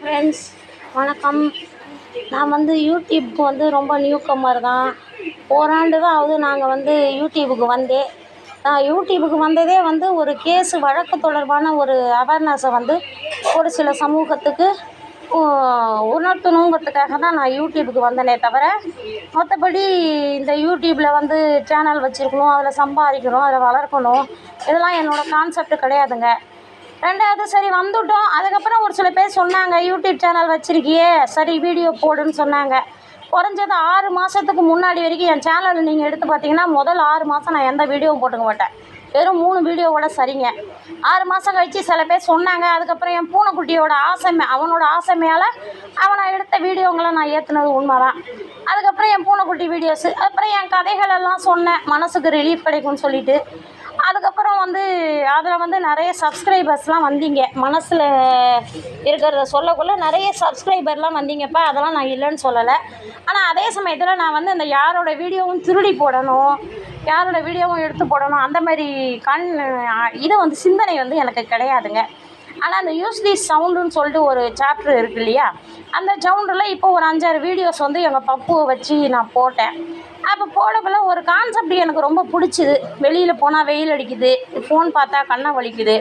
Friends வணக்கம். நான் வந்து யூடியூப்க்கு வந்து ரொம்ப நியூ கம்மர் தான். ஓராண்டு தான் ஆகுது நாங்கள் வந்து யூடியூபுக்கு வந்தே. நான் யூடியூபுக்கு வந்ததே வந்து ஒரு கேஸு வழக்கு தொடர்பான ஒரு அவேர்னஸை வந்து ஒரு சில சமூகத்துக்கு உணர்த்தணுங்கிறதுக்காக தான் நான் யூடியூபுக்கு வந்தேனே தவிர மற்றபடி இந்த யூடியூப்பில் வந்து சேனல் வச்சுருக்கணும் அதில் சம்பாதிக்கணும் அதில் வளர்க்கணும் இதெல்லாம் என்னோடய கான்செப்ட் கிடையாதுங்க. ரெண்டாவது சரி வந்துவிட்டோம் அதுக்கப்புறம் ஒரு சில பேர் சொன்னாங்க யூடியூப் சேனல் வச்சுருக்கியே சரி வீடியோ போடுன்னு சொன்னாங்க. குறைஞ்சது ஆறு மாதத்துக்கு முன்னாடி வரைக்கும் என் சேனல் நீங்கள் எடுத்து பார்த்தீங்கன்னா முதல் ஆறு மாதம் நான் எந்த வீடியோவும் போட்டுக்க மாட்டேன். வெறும் மூணு வீடியோ கூட சரிங்க. ஆறு மாதம் கழித்து சில பேர் சொன்னாங்க அதுக்கப்புறம் என் பூனைக்குட்டியோட ஆசைமை அவனோட ஆசைமையால் அவனை எடுத்த வீடியோங்களை நான் ஏற்றுனது உண்மை தான் அதுக்கப்புறம் என் பூனைக்குட்டி வீடியோஸு அப்புறம் என் கதைகள் எல்லாம் சொன்னேன் மனசுக்கு ரிலீஃப் கிடைக்கும்னு சொல்லிட்டு. அதுக்கப்புறம் வந்து அதில் வந்து நிறைய சப்ஸ்கிரைபர்ஸ்லாம் வந்தீங்க. மனசில் இருக்கிறத சொல்லக்குள்ள நிறைய சப்ஸ்கிரைபர்லாம் வந்தீங்கப்பா. அதெல்லாம் நான் இல்லைன்னு சொல்லலை. ஆனால் அதே சமயத்தில் நான் வந்து அந்த யாரோட வீடியோவும் திருடி போடணும் யாரோட வீடியோவும் எடுத்து போடணும் அந்த மாதிரி கண் இது வந்து சிந்தனை வந்து எனக்கு கிடையாதுங்க. ஆனால் அந்த யூஸ்லி சவுண்டுன்னு சொல்லிட்டு ஒரு சாப்டர் இருக்கு இல்லையா? அந்த சவுண்டில் இப்போ ஒரு அஞ்சாறு வீடியோஸ் வந்து எங்கள் பப்புவை வச்சு நான் போட்டேன். அப்போ போடக்குள்ள ஒரு கான்செப்ட் எனக்கு ரொம்ப பிடிச்சிது. வெளியில் போனால் வெயில் அடிக்குது ஃபோன் பார்த்தா கண்ணை வலிக்குது.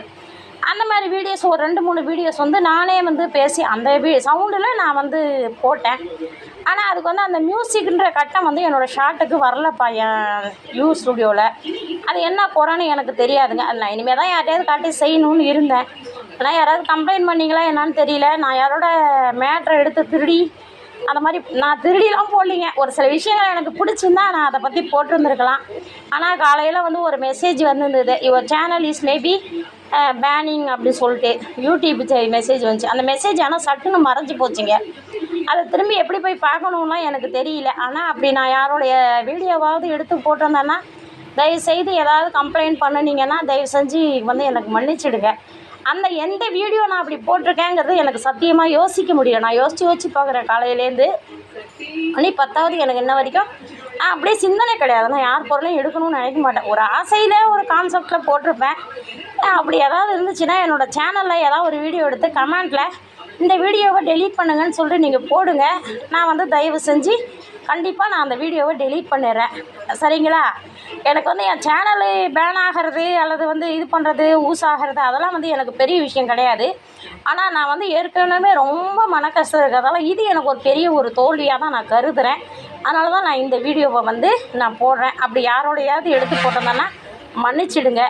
அந்த மாதிரி வீடியோஸ் ஒரு ரெண்டு மூணு வீடியோஸ் வந்து நானே வந்து பேசி அந்த வீ சவுண்டில் நான் வந்து போட்டேன். ஆனால் அதுக்கு வந்து அந்த மியூசிக்ன்ற கட்டம் வந்து என்னோடய ஷார்ட்டுக்கு வரலப்பா என் யூ ஸ்டுடியோவில் அது என்ன குறைன்னு எனக்கு தெரியாதுங்க. அது நான் இனிமேல் தான் யார்ட்டையாவது காட்டி செய்யணும்னு இருந்தேன். ஆனால் யாராவது கம்ப்ளைண்ட் பண்ணீங்களா என்னன்னு தெரியல. நான் யாரோட மேட்ரை எடுத்து திருடி அந்த மாதிரி நான் திருடிலாம் போடலிங்க. ஒரு சில விஷயங்கள் எனக்கு பிடிச்சிருந்தா நான் அதை பற்றி போட்டிருந்துருக்கலாம். ஆனால் காலையில் வந்து ஒரு மெசேஜ் வந்துருந்தது. Your channel is maybe banning அப்படி சொல்லிட்டு யூடியூப் மெசேஜ் வந்துச்சு. அந்த மெசேஜ் ஆனால் சட்டுன்னு மறைஞ்சு போச்சுங்க. அதை திரும்பி எப்படி போய் பார்க்கணுன்னா எனக்கு தெரியல. ஆனால் அப்படி நான் யாரோடைய வீடியோவாவது எடுத்து போட்டிருந்தேன்னா தயவு செய்து ஏதாவது கம்ப்ளைண்ட் பண்ணுனீங்கன்னா தயவு செஞ்சு வந்து எனக்கு மன்னிச்சிடுங்க. அந்த எந்த வீடியோ நான் அப்படி போட்டிருக்கேங்கிறது எனக்கு சத்தியமாக யோசிக்க முடியும் நான் யோசித்து யோசிச்சு பார்க்குறேன் காலையிலேருந்து மணி பத்தாவது எனக்கு இன்ன வரைக்கும். நான் அப்படியே சிந்தனை கிடையாது. நான் யார் பொருளையும் எடுக்கணும்னு நினைக்க மாட்டேன். ஒரு ஆசையில் ஒரு கான்செப்டில் போட்டிருப்பேன். அப்படி ஏதாவது இருந்துச்சுன்னா என்னோடய சேனலில் ஏதாவது ஒரு வீடியோ எடுத்து கமெண்ட்டில் இந்த வீடியோவை டெலீட் பண்ணுங்கன்னு சொல்லிட்டு நீங்கள் போடுங்க. நான் வந்து தயவு செஞ்சு கண்டிப்பாக நான் அந்த வீடியோவை டெலீட் பண்ணிடுறேன். சரிங்களா? எனக்கு வந்து என் சேனலு பேன் ஆகிறது அல்லது வந்து இது பண்ணுறது ஊஸ் ஆகிறது அதெல்லாம் வந்து எனக்கு பெரிய விஷயம் கிடையாது. ஆனால் நான் வந்து ஏற்கனவே ரொம்ப மன கஷ்டம் இருக்கிறதால இது எனக்கு ஒரு பெரிய ஒரு தோல்வியாக தான் நான் கருதுகிறேன் அதனால தான் நான் இந்த வீடியோவை வந்து நான் போடுறேன். அப்படி யாரோடையாவது எடுத்து போட்டிருந்தேன்னா மன்னிச்சிடுங்க.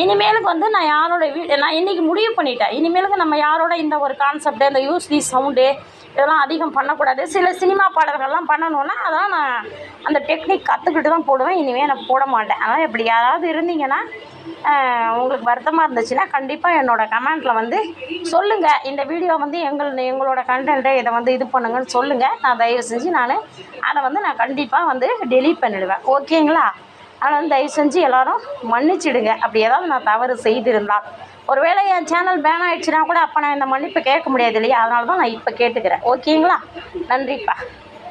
இனிமேலுக்கு வந்து நான் யாரோட வீ நான் இன்றைக்கி முடிவு பண்ணிட்டேன். இனிமேலுக்கு நம்ம யாரோட இந்த ஒரு கான்செப்டு இந்த யூஸ்லி சவுண்டு இதெல்லாம் அதிகம் பண்ணக்கூடாது. சில சினிமா பாடல்கள்லாம் பண்ணணுன்னா அதெல்லாம் நான் அந்த டெக்னிக் கற்றுக்கிட்டு தான் போடுவேன். இனிமேல் நான் போட மாட்டேன். அதனால் இப்படி யாராவது இருந்தீங்கன்னா உங்களுக்கு வருத்தமாக இருந்துச்சுன்னா கண்டிப்பாக என்னோடய கமெண்ட்டில் வந்து சொல்லுங்கள் இந்த வீடியோ வந்து எங்கள் எங்களோட கண்டென்ட்டை இதை வந்து இது பண்ணுங்கன்னு சொல்லுங்கள் நான் தயவு செஞ்சு நான் அதை வந்து நான் கண்டிப்பாக வந்து டெலீட் பண்ணிடுவேன். ஓகேங்களா அதனால் தயவு செஞ்சு எல்லோரும் மன்னிச்சிடுங்க. அப்படி ஏதாவது நான் தவறு செய்திருந்தால் ஒருவேளை என் சேனல் பேன் ஆயிடுச்சுன்னா கூட அப்போ நான் இந்த மன்னிப்பு கேட்க முடியாது இல்லையா? அதனால தான் நான் இப்போ கேட்டுக்கிறேன். ஓகேங்களா? நன்றிப்பா.